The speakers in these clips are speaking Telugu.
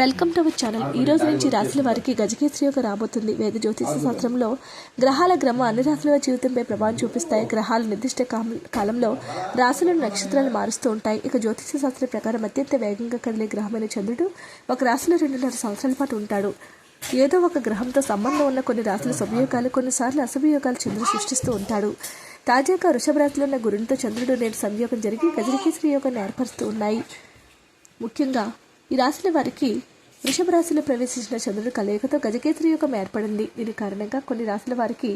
Welcome to our channel. ఈ రోజు నుంచి రాశుల వారికి గజకేశ్రీ యోగ రాబోతుంది. వేద జ్యోతిష శాస్త్రంలో గ్రహాల క్రమం అన్ని రాశుల జీవితంపై ప్రభావం చూపిస్తాయి. గ్రహాలు నిర్దిష్ట కాలంలో రాశులను నక్షత్రాలు మారుస్తూ ఉంటాయి. ఇక జ్యోతిష శాస్త్రం ప్రకారం అత్యంత వేగంగా కదిలే గ్రహమైన చంద్రుడు ఒక రాశిలో రెండున్నర సంవత్సరాల పాటు ఉంటాడు. ఏదో ఒక గ్రహంతో సంబంధం ఉన్న కొన్ని రాశుల శుభయోగాలు కొన్నిసార్లు అశుభయోగాలు చంద్రుడు సృష్టిస్తూ ఉంటాడు. తాజాగా వృషభ రాశిలో ఉన్న గురునితో చంద్రుడు నేడు సంయోగం జరిగి గజకేశ్రీ యోగాన్ని ఏర్పరుస్తూ ఉన్నాయి. ముఖ్యంగా ఈ రాశుల వారికి వృషభ రాశిలో ప్రవేశించిన చంద్రుడు కలయికతో గజకేసరి యోగం ఏర్పడింది. దీని కారణంగా కొన్ని రాశుల వారికి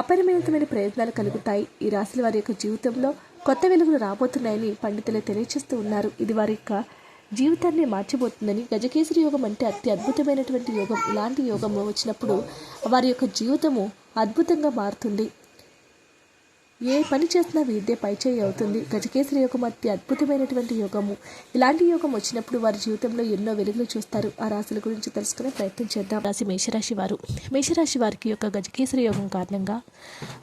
అపరిమితమైన ప్రయత్నాలు కలుగుతాయి. ఈ రాశుల వారి యొక్క జీవితంలో కొత్త వెలుగులు రాబోతున్నాయని పండితులు తెలియచేస్తూ ఉన్నారు. ఇది వారి యొక్క జీవితాన్ని మార్చబోతుందని గజకేసరి యోగం అంటే అతి అద్భుతమైనటువంటి యోగం. ఇలాంటి యోగం వచ్చినప్పుడు వారి యొక్క జీవితము అద్భుతంగా మారుతుంది. ఏ పని చేసినా విద్య పైచేయి అవుతుంది. గజకేసరి యోగం అతి అద్భుతమైనటువంటి యోగము. ఇలాంటి యోగం వచ్చినప్పుడు వారి జీవితంలో ఎన్నో వెలుగులు చూస్తారు. ఆ రాశుల గురించి తెలుసుకునే ప్రయత్నం చేద్దాం. రాశి మేషరాశి వారు. మేషరాశి వారికి యొక్క గజకేసరి యోగం కారణంగా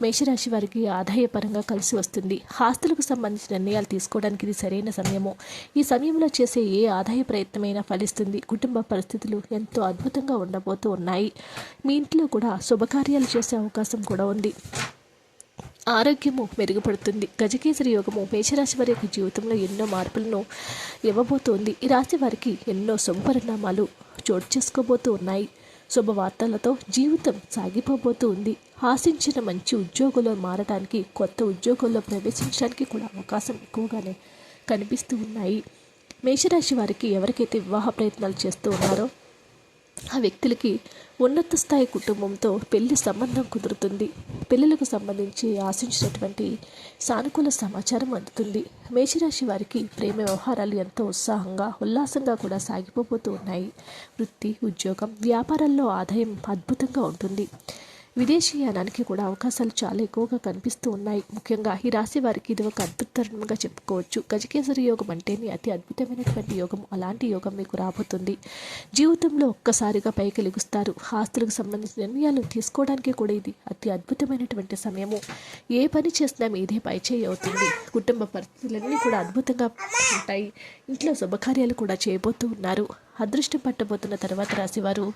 మేషరాశి వారికి ఆదాయపరంగా కలిసి వస్తుంది. ఆస్తులకు సంబంధించిన నిర్ణయాలు తీసుకోవడానికి ఇది సరైన సమయము. ఈ సమయంలో చేసే ఏ ఆదాయ ప్రయత్నమైనా ఫలిస్తుంది. కుటుంబ పరిస్థితులు ఎంతో అద్భుతంగా ఉండబోతూ ఉన్నాయి. మీ ఇంట్లో కూడా శుభకార్యాలు చేసే అవకాశం కూడా ఉంది. ఆరోగ్యము మెరుగుపడుతుంది. గజకేసరి యోగము మేషరాశి వారి యొక్క జీవితంలో ఎన్నో మార్పులను ఇవ్వబోతోంది. ఈ రాశి వారికి ఎన్నో శుభపరిణామాలు చోటు చేసుకోబోతూ ఉన్నాయి శుభవార్తలతో జీవితం సాగిపోబోతూ ఉంది ఆశించిన మంచి ఉద్యోగంలో మారడానికి కొత్త ఉద్యోగంలో ప్రవేశించడానికి కూడా అవకాశం ఎక్కువగానే కనిపిస్తూ ఉన్నాయి. మేషరాశి వారికి ఎవరికైతే వివాహ ప్రయత్నాలు చేస్తూ ఉన్నారో ఆ వ్యక్తులకి ఉన్నత స్థాయి కుటుంబంతో పెళ్ళి సంబంధం కుదురుతుంది. పిల్లలకు సంబంధించి ఆశించినటువంటి సానుకూల సమాచారం అందుతుంది. మేషరాశి వారికి ప్రేమ వ్యవహారాలు ఎంతో ఉత్సాహంగా ఉల్లాసంగా కూడా సాగిపోతూ ఉన్నాయి. వృత్తి ఉద్యోగం వ్యాపారాల్లో ఆదాయం అద్భుతంగా ఉంటుంది. విదేశీయానానికి కూడా అవకాశాలు చాలా ఎక్కువగా కనిపిస్తూ ఉన్నాయి. ముఖ్యంగా ఈ రాశి వారికి ఇది ఒక అద్భుతంగా చెప్పుకోవచ్చు. గజకేసరి యోగం అంటేనే అతి అద్భుతమైనటువంటి యోగం. అలాంటి యోగం మీకు రాబోతుంది. జీవితంలో ఒక్కసారిగా పైకి లెగుస్తారు. ఆస్తులకు సంబంధించిన నిర్ణయాలు తీసుకోవడానికి కూడా ఇది అతి అద్భుతమైనటువంటి సమయము. ఏ పని చేసినా మీదే పైచేయి అవుతుంది. కుటుంబ పరిస్థితులన్నీ కూడా అద్భుతంగా ఉంటాయి. ఇంట్లో శుభకార్యాలు కూడా చేయబోతూ ఉన్నారు. అదృష్టం పట్టబోతున్న తర్వాత రాశివారు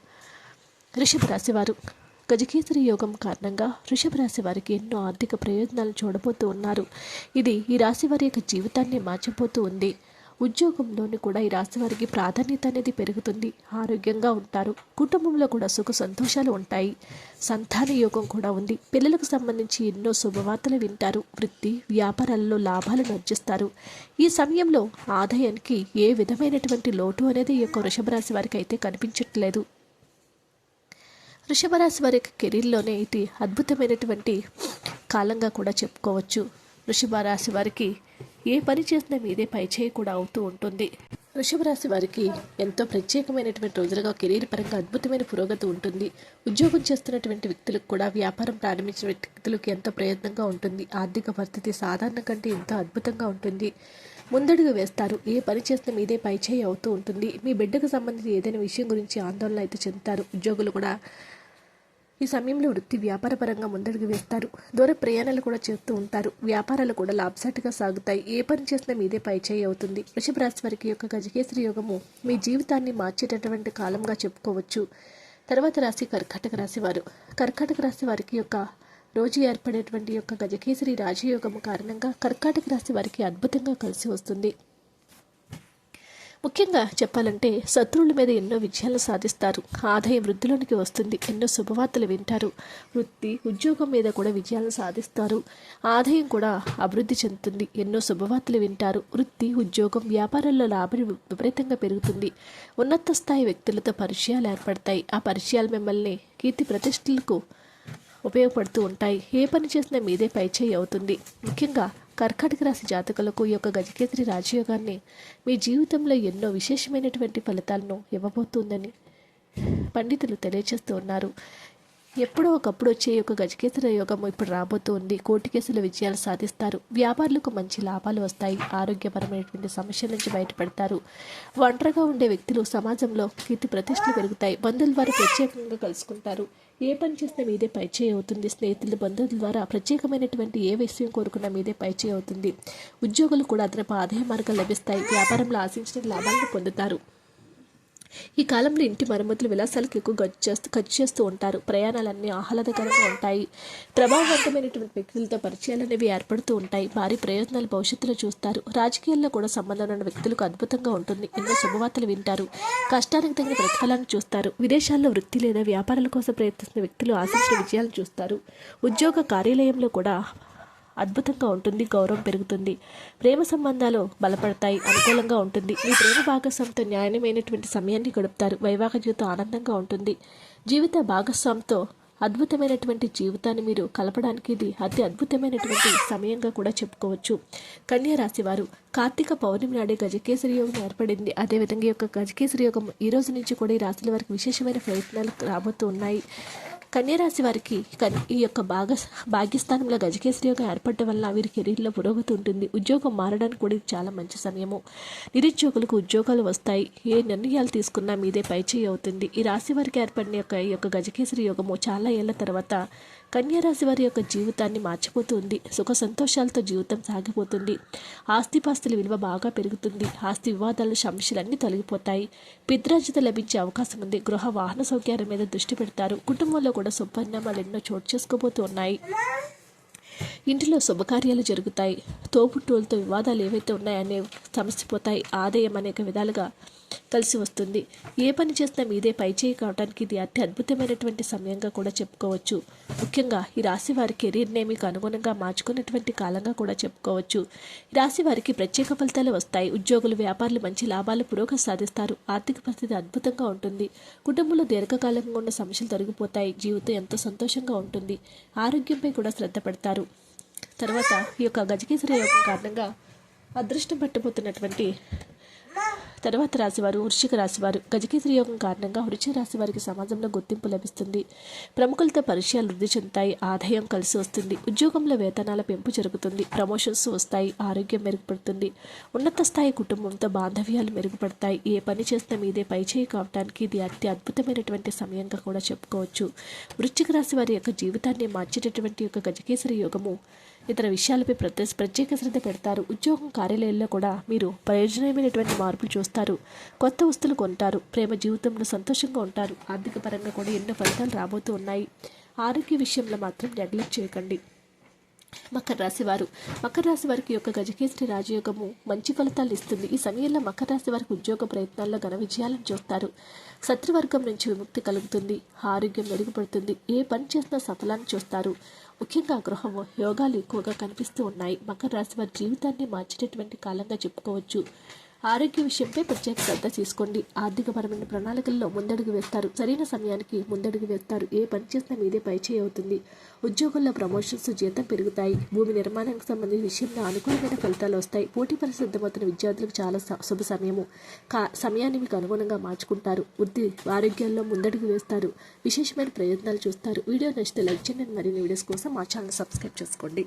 రిషభ రాశివారు గజకేసరి యోగం కారణంగా వృషభ రాశి వారికి ఎన్నో ఆర్థిక ప్రయోజనాలు చూడబోతూ ఉన్నారు. ఇది ఈ రాశి వారి యొక్క జీవితాన్ని మార్చబోతూ ఉంది. ఉద్యోగంలోని కూడా ఈ రాశి వారికి ప్రాధాన్యత అనేది పెరుగుతుంది. ఆరోగ్యంగా ఉంటారు. కుటుంబంలో కూడా సుఖ సంతోషాలు ఉంటాయి. సంతాన యోగం కూడా ఉంది. పిల్లలకు సంబంధించి ఎన్నో శుభవార్తలు వింటారు. వృత్తి వ్యాపారాల్లో లాభాలను అర్జిస్తారు ఈ సమయంలో ఆదాయానికి ఏ విధమైనటువంటి లోటు అనేది ఈ యొక్క వృషభ రాశి వారికి అయితే కనిపించట్లేదు. వృషభరాశి వారి యొక్క కెరీర్లోనే ఇది అద్భుతమైనటువంటి కాలంగా కూడా చెప్పుకోవచ్చు. వృషభ రాశి వారికి ఏ పని చేసినా మీదే పైచేయి కూడా అవుతూ ఉంటుంది. వృషభ రాశి వారికి ఎంతో ప్రత్యేకమైనటువంటి రోజులుగా కెరీర్ పరంగా అద్భుతమైన పురోగతి ఉంటుంది. ఉద్యోగం చేస్తున్నటువంటి వ్యక్తులకు కూడా వ్యాపారం ప్రారంభించిన వ్యక్తులకు ఎంతో ప్రయత్నంగా ఉంటుంది. ఆర్థిక పరిస్థితి సాధారణ కంటే ఎంతో అద్భుతంగా ఉంటుంది. ముందడుగు వేస్తారు. ఏ పని చేస్తే మీదే పైచేయి అవుతూ ఉంటుంది. మీ బిడ్డకు సంబంధించి ఏదైనా విషయం గురించి ఆందోళన అయితే చెందుతారు. ఉద్యోగులు కూడా ఈ సమయంలో వృత్తి వ్యాపార పరంగా ముందడుగు వేస్తారు. దూర ప్రయాణాలు కూడా చేస్తూ ఉంటారు. వ్యాపారాలు కూడా లాభసాటిగా సాగుతాయి. ఏ పని చేసినా మీదే పైచేయి అవుతుంది. వృషభ రాశి వారికి యొక్క గజకేసరి యోగము మీ జీవితాన్ని మార్చేటటువంటి కాలంగా చెప్పుకోవచ్చు. తర్వాత రాశి కర్కాటక రాశి వారు. కర్కాటక రాశి వారికి యొక్క రోజు ఏర్పడేటువంటి యొక్క గజకేసరి రాజయోగము కారణంగా కర్కాటక రాశి వారికి అద్భుతంగా కలిసి వస్తుంది. ముఖ్యంగా చెప్పాలంటే శత్రువుల మీద ఎన్నో విజయాలు సాధిస్తారు. ఆదాయం వృద్ధిలోనికి వస్తుంది. ఎన్నో శుభవార్తలు వింటారు. వృత్తి ఉద్యోగం మీద కూడా విజయాలను సాధిస్తారు. ఆదాయం కూడా అభివృద్ధి చెందుతుంది. ఎన్నో శుభవార్తలు వింటారు. వృత్తి ఉద్యోగం వ్యాపారాల్లో లాభం విపరీతంగా పెరుగుతుంది. ఉన్నత స్థాయి వ్యక్తులతో పరిచయాలు ఏర్పడతాయి. ఆ పరిచయాలు మిమ్మల్ని కీర్తి ప్రతిష్టలకు ఉపయోగపడుతూ ఉంటాయి. ఏ పని చేసినా మీదే పైచేయి అవుతుంది. ముఖ్యంగా కర్కాటక రాశి జాతకులకు ఈ యొక్క గజకేసరి రాజయోగాన్ని మీ జీవితంలో ఎన్నో విశేషమైనటువంటి ఫలితాలను ఇవ్వబోతుందని పండితులు తెలియజేస్తూ ఉన్నారు. ఎప్పుడో ఒకప్పుడు వచ్చే యొక్క గజకేసరి యోగం ఇప్పుడు రాబోతోంది. కోర్టు కేసుల విజయాలు సాధిస్తారు. వ్యాపారులకు మంచి లాభాలు వస్తాయి. ఆరోగ్యపరమైనటువంటి సమస్యల నుంచి బయటపడతారు. ఒంటరిగా ఉండే వ్యక్తులు సమాజంలో కీర్తి ప్రతిష్టలు పెరుగుతాయి. బంధువుల ద్వారా ప్రత్యేకంగా కలుసుకుంటారు. ఏ పని చేసినా మీదే పైచేయి అవుతుంది. స్నేహితులు బంధువుల ద్వారా ప్రత్యేకమైనటువంటి ఏ విషయం కోరుకున్నా మీదే పైచేయి అవుతుంది. ఉద్యోగులు కూడా అదనపు ఆదాయ మార్గాలు లభిస్తాయి. వ్యాపారంలో ఆశించిన లాభాలను పొందుతారు. ఈ కాలంలో ఇంటి మరమ్మతులు విలాసాలకు ఎక్కువ ఖర్చు చేస్తూ ఖర్చు చేస్తూ ఉంటారు. ప్రయాణాలన్నీ ఆహ్లాదకరంగా ఉంటాయి. ప్రభావవంతమైనటువంటి వ్యక్తులతో పరిచయాలు అనేవి ఏర్పడుతూ ఉంటాయి. భారీ ప్రయోజనాలు భవిష్యత్తులో చూస్తారు. రాజకీయాల్లో కూడా సంబంధం ఉన్న వ్యక్తులకు అద్భుతంగా ఉంటుంది. ఎన్నో శుభవార్తలు వింటారు. కష్టానికి తగిన ప్రతిఫలాన్ని చూస్తారు. విదేశాల్లో వృత్తి లేదా వ్యాపారాల కోసం ప్రయత్నిస్తున్న వ్యక్తులు ఆశించిన విజయాలను చూస్తారు. ఉద్యోగ కార్యాలయంలో కూడా అద్భుతంగా ఉంటుంది గౌరవం పెరుగుతుంది. ప్రేమ సంబంధాలు బలపడతాయి అనుకూలంగా ఉంటుంది. మీ ప్రేమ భాగస్వామితో న్యాయమైనటువంటి సమయాన్ని గడుపుతారు. వైవాహిక జీవితం ఆనందంగా ఉంటుంది. జీవిత భాగస్వామితో అద్భుతమైనటువంటి జీవితాన్ని మీరు కలపడానికి ఇది అతి అద్భుతమైనటువంటి సమయంగా కూడా చెప్పుకోవచ్చు. కన్యా రాశి వారు కార్తీక పౌర్ణమి నాడే గజకేసరి యోగం ఏర్పడింది. అదేవిధంగా ఈ యొక్క గజకేసరి యోగం ఈ రోజు నుంచి కూడా ఈ రాశుల వారికి విశేషమైన ప్రయత్నాలు రాబోతూ ఉన్నాయి. కన్యరాశి వారికి కన్- ఈ యొక్క భాగ భాగ్యస్థానంలో గజకేసరి యోగం ఏర్పడటం వల్ల వీరి కెరీర్లో పురోగతి ఉంటుంది. ఉద్యోగం మారడానికి కూడా ఇది చాలా మంచి సమయము. నిరుద్యోగులకు ఉద్యోగాలు వస్తాయి. ఏ నిర్ణయాలు తీసుకున్నా మీదే పైచేయి అవుతుంది. ఈ రాశి వారికి ఏర్పడిన యొక్క ఈ యొక్క గజకేసరి యోగము చాలా ఏళ్ళ తర్వాత కన్యారాశి వారి యొక్క జీవితాన్ని మార్చిపోతుంది. సుఖ సంతోషాలతో జీవితం సాగిపోతుంది. ఆస్తిపాస్తుల విలువ బాగా పెరుగుతుంది. ఆస్తి వివాదాలు సమస్యలన్నీ తొలగిపోతాయి. పిద్రాజిత లభించే అవకాశం ఉంది. గృహ వాహన సౌకర్యాల మీద దృష్టి పెడతారు. కుటుంబంలో కూడా శుభపరిణామాలు ఎన్నో చోటు చేసుకోబోతూ ఉన్నాయి. ఇంటిలో శుభకార్యాలు జరుగుతాయి. తోబుట్టువులతో వివాదాలు ఏవైతే ఉన్నాయనే సమస్య పోతాయి. ఆదాయం అనేక విధాలుగా కలిసి వస్తుంది. ఏ పని చేసినా మీదే పైచేయి కావడానికి ఇది అతి అద్భుతమైనటువంటి సమయంగా కూడా చెప్పుకోవచ్చు. ముఖ్యంగా ఈ రాశి వారి కెరీర్నే మీకు అనుగుణంగా మార్చుకున్నటువంటి కాలంగా కూడా చెప్పుకోవచ్చు. ఈ రాశి వారికి ప్రత్యేక ఫలితాలు వస్తాయి. ఉద్యోగులు వ్యాపారులు మంచి లాభాలు పురోగతి సాధిస్తారు. ఆర్థిక పరిస్థితి అద్భుతంగా ఉంటుంది. కుటుంబంలో దీర్ఘకాలంగా ఉన్న సమస్యలు తొలగిపోతాయి. జీవితం ఎంతో సంతోషంగా ఉంటుంది. ఆరోగ్యంపై కూడా శ్రద్ధ పెడతారు. తర్వాత ఈ యొక్క గజకేసరి యోగం కారణంగా అదృష్టం పట్టబోతున్నటువంటి తర్వాత రాశివారు వృశ్చిక రాశివారు. గజకేసరి యోగం కారణంగా వృశ్చిక రాశి వారికి సమాజంలో గుర్తింపు లభిస్తుంది. ప్రముఖులతో పరిచయాలు వృద్ధి చెందుతాయి. ఆదాయం కలిసి వస్తుంది. ఉద్యోగంలో వేతనాల పెంపు జరుగుతుంది. ప్రమోషన్స్ వస్తాయి. ఆరోగ్యం మెరుగుపడుతుంది. ఉన్నత స్థాయి కుటుంబంతో బాంధవ్యాలు మెరుగుపడతాయి. ఏ పని చేసినా మీదే పైచేయి కావడానికి ఇది అతి అద్భుతమైనటువంటి సమయంగా కూడా చెప్పుకోవచ్చు. వృశ్చిక రాశి వారి యొక్క జీవితాన్ని మార్చేటటువంటి యొక్క గజకేసరి యోగము ఇతర విషయాలపై ప్రత్యేక ప్రత్యేక శ్రద్ధ పెడతారు. ఉద్యోగం కార్యాలయాల్లో కూడా మీరు ప్రయోజనమైనటువంటి మార్పులు చూస్తారు. కొత్త వస్తువులు కొంటారు. ప్రేమ జీవితంలో సంతోషంగా ఉంటారు. ఆర్థిక పరంగా కూడా ఎన్నో ఫలితాలు రాబోతూ ఉన్నాయి. ఆరోగ్య విషయంలో మాత్రం నెగ్లెక్ట్ చేయకండి. మకర రాశి వారు. మకర రాశి వారికి యొక్క గజకేసరి రాజయోగము మంచి ఫలితాలు ఇస్తుంది. ఈ సమయంలో మకర రాశి వారికి ఉద్యోగ ప్రయత్నాల్లో ఘన విజయాలను చూస్తారు. శత్రువర్గం నుంచి విముక్తి కలుగుతుంది. ఆరోగ్యం మెరుగుపడుతుంది. ఏ పని చేసినా సఫలాన్ని చూస్తారు. ముఖ్యంగా గృహం యోగాలు ఎక్కువగా కనిపిస్తూ ఉన్నాయి. మకర రాశి వారి జీవితాన్ని మార్చేటటువంటి కాలంగా చెప్పుకోవచ్చు. ఆరోగ్య విషయంపై ప్రత్యేక శ్రద్ధ తీసుకోండి. ఆర్థికపరమైన ప్రణాళికల్లో ముందడుగు వేస్తారు. సరైన సమయానికి ముందడుగు వేస్తారు. ఏ పని చేసినా మీదే పైచేయి అవుతుంది. ఉద్యోగుల్లో ప్రమోషన్స్ జీతం పెరుగుతాయి. భూమి నిర్మాణానికి సంబంధించిన విషయంలో అనుకూలమైన ఫలితాలు వస్తాయి. పోటీ పరిశుద్ధమవుతున్న విద్యార్థులకు చాలా స- శుభ సమయము. కా సమయాన్ని మీకు అనుగుణంగా మార్చుకుంటారు. వృద్ధి ఆరోగ్యాల్లో ముందడుగు వేస్తారు. విశేషమైన ప్రయత్నాలు చూస్తారు. వీడియో నచ్చితే లైక్ చేయండి. మరిన్ని వీడియోస్ కోసం మా ఛానల్ సబ్స్క్రైబ్ చేసుకోండి.